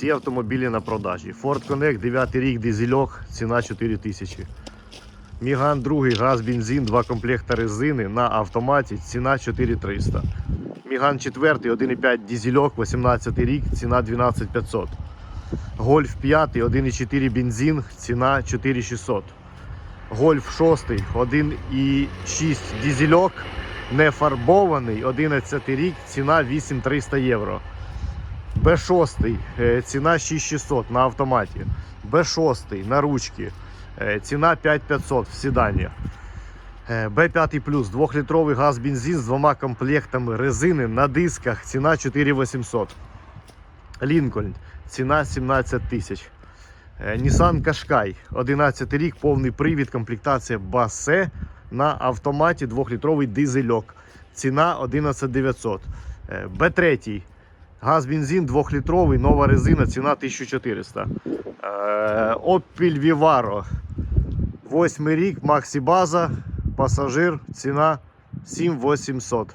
Всі автомобілі на продажі. Ford Connect, 9 рік, дизельок, ціна 4 тисячі. Міган 2, газ, бензин, 2 комплекта резини на автоматі, ціна 4300. Міган 4, 1,5 дизельок, 18 рік, ціна 12500. Гольф 5, 1,4 бензин, ціна 4600. Гольф 6, 1,6 дизельок, не фарбований, 11 рік, ціна 8300 євро. Б6, е, ціна 6600 на автоматі. Б6 на ручки, е, ціна 5500 в седані. Е, Б5 плюс, 2-літровий газ бензин з двома комплектами резини на дисках, ціна 4800. Лінкольн, ціна 17 тисяч. Nissan Qashqai, 11 рік, повний привід, комплектація Басе на автоматі 2-літровий дизельок. Ціна 11900. Е, Б3, газ бензин 2-літровий, нова резина, ціна 1400. Е, Opel Vivaro, 8 рік, Максі База, пасажир, ціна 7800.